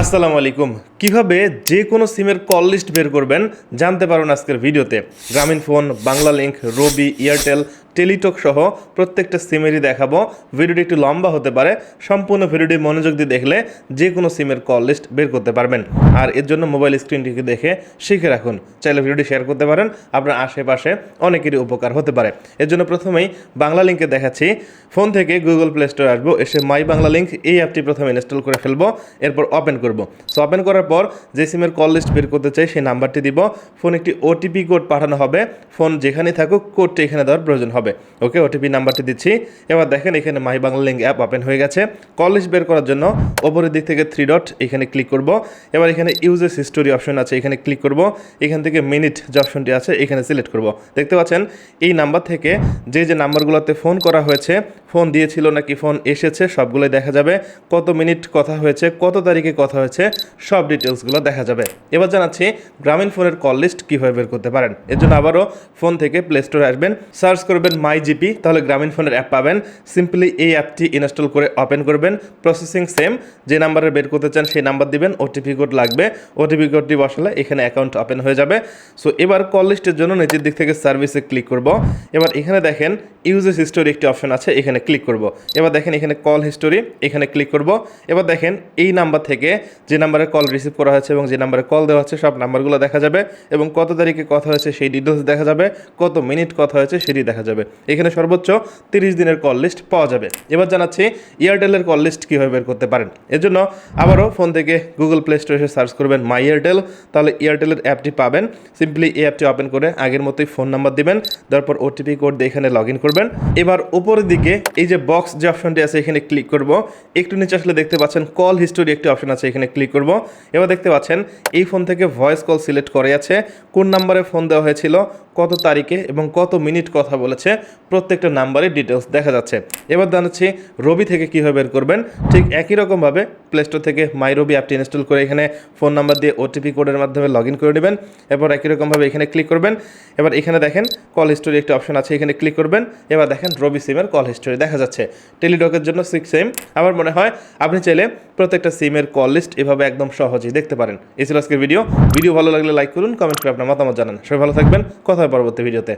আসসালামু আলাইকুম। কীভাবে যে কোনো সিমের কল লিস্ট বের করবেন জানতে পারুন আজকের ভিডিওতে। Grameenphone, Banglalink Robi, Airtel Teletalk সহ প্রত্যেকটা সিমেরই দেখাবো। ভিডিওটি একটু লম্বা হতে পারে। সম্পূর্ণ ভিডিওটি মনোযোগ দিয়ে দেখলে যে কোনো সিমের কল লিস্ট বের করতে পারবেন। আর এর জন্য মোবাইল স্ক্রিনটিকে দেখে শিখে রাখুন। চাইলে ভিডিওটি শেয়ার করতে পারেন। আপনার আশেপাশে অনেকেরই উপকার হতে পারে। এর জন্য প্রথমেই বাংলা লিঙ্কে দেখাচ্ছি। ফোন থেকে গুগল প্লে স্টোর আসব। এসে মাই বাংলা লিঙ্ক এই অ্যাপটি প্রথমে ইনস্টল করে ফেলব। এরপর ওপেন করব। সো ওপেন করার পর যে সিমের কল লিস্ট বের করতে চাই, সেই নাম্বারটি দিব। ফোন একটি ওটিপি কোড পাঠানো হবে। ফোন যেখানেই থাকুক কোডটি এখানে দেওয়ার প্রয়োজন হবে। ওকে ওটিপি নাম্বারটি দিচ্ছি। এবার দেখেন এখানে my Banglalink app open হয়ে গেছে। কলেজ বের করার জন্য ওপরের দিক থেকে থ্রি ডট এখানে ক্লিক করব। এবার এখানে ইউজেস হিস্টোরি অপশন আছে, এখানে ক্লিক করব। এখান থেকে মিনিট যে অপশনটি আছে, এখানে সিলেক্ট করব। দেখতে পাচ্ছেন, এই নাম্বার থেকে যে যে নাম্বারগুলোতে ফোন করা হয়েছে ফোন দিয়েছিল নাকি ফোন এসেছে, সবগুলোই দেখা যাবে। কত মিনিট কথা হয়েছে, কত তারিখে কথা হয়েছে, সব ডিটেলসগুলো দেখা যাবে। এবার জানাচ্ছি, গ্রামীণ ফোনের কল লিস্ট কীভাবে বের করতে পারেন? এর জন্য আবারও ফোন থেকে প্লে স্টোরে আসবেন, সার্চ করবেন মাই জিপি তাহলে গ্রামীণ ফোনের অ্যাপ পাবেন। সিম্পলি এই অ্যাপটি ইনস্টল করে ওপেন করবেন। প্রসেসিং সেম যে নাম্বারে বের করতে চান সেই নাম্বার দিবেন ওটিপি কোড লাগবে। ওটিপি কোডটি বসালে এখানে অ্যাকাউন্ট ওপেন হয়ে যাবে। সো এবার কল লিস্টের জন্য নিচের দিক থেকে সার্ভিসে ক্লিক করব। এবার এখানে দেখেন ইউজেস হিস্টোরি একটি অপশন আছে, এখানে ক্লিক করব। এবার দেখেন এখানে কল হিস্টোরি এখানে ক্লিক করব। এবার দেখেন এই নাম্বার থেকে যে নাম্বারে কল রিসিভ করা হয়েছে এবং যে নাম্বারে কল দেওয়া হচ্ছে, সব নাম্বারগুলো দেখা যাবে এবং কত তারিখে কথা হয়েছে সেই ডিটেলস দেখা যাবে, কত মিনিট কথা হয়েছে সেটি দেখা যাবে। এখানে সর্বোচ্চ তিরিশ দিনের কল লিস্ট পাওয়া যাবে। এবার জানাচ্ছি এয়ারটেলের কল লিস্ট কীভাবে বের করতে পারেন। এর জন্য আবারও ফোন থেকে গুগল প্লে স্টোরে এসে সার্চ করবেন মাই এয়ারটেল তাহলে এয়ারটেলের অ্যাপটি পাবেন। সিম্পলি এই অ্যাপটি ওপেন করে আগের মতোই ফোন নাম্বার দিবেন, তারপর ওটিপি কোড দিয়ে এখানে লগ ইন করবেন। এবার উপরের দিকে এই যে বক্স যে অপশনটি আছে, এখানে ক্লিক করব। একটু নিচে আসলে দেখতে পাচ্ছেন কল হিস্টোরি একটি অপশন আছে, এখানে ক্লিক করব। এবার দেখতে পাচ্ছেন, এই ফোন থেকে ভয়েস কল সিলেক্ট করে আছে। কোন নাম্বারে ফোন দেওয়া হয়েছিল? কত তারিখে এবং কত মিনিট কথা বলেছে, প্রত্যেকটা নাম্বারের ডিটেলস দেখা যাচ্ছে। এবার জানাচ্ছি, রবি থেকে কীভাবে বের করবেন? ঠিক একই রকমভাবে প্লে স্টোর থেকে মাই রবি অ্যাপটি ইনস্টল করে এখানে ফোন নাম্বার দিয়ে ওটিপি কোডের মাধ্যমে লগ ইন করে নেবেন। এরপর একই রকমভাবে এখানে ক্লিক করবেন। এবার এখানে দেখেন কল হিস্টোরি একটা অপশন আছে, এখানে ক্লিক করবেন। এবার দেখেন, রবি সিমের কল হিস্টোরি দেখা যাচ্ছে। টেলিডকের জন্য সিক্স সেম আমার মনে হয়, আপনি চাইলে প্রত্যেকটা সিমের কল লিস্ট এভাবে একদম সহজেই দেখতে পারেন। এই ছিল আজকের ভিডিও ভিডিও ভালো লাগলে লাইক করুন কমেন্ট করে আপনার মতামত জানান। সবাই ভালো থাকবেন, কথা হয় পরবর্তী ভিডিওতে।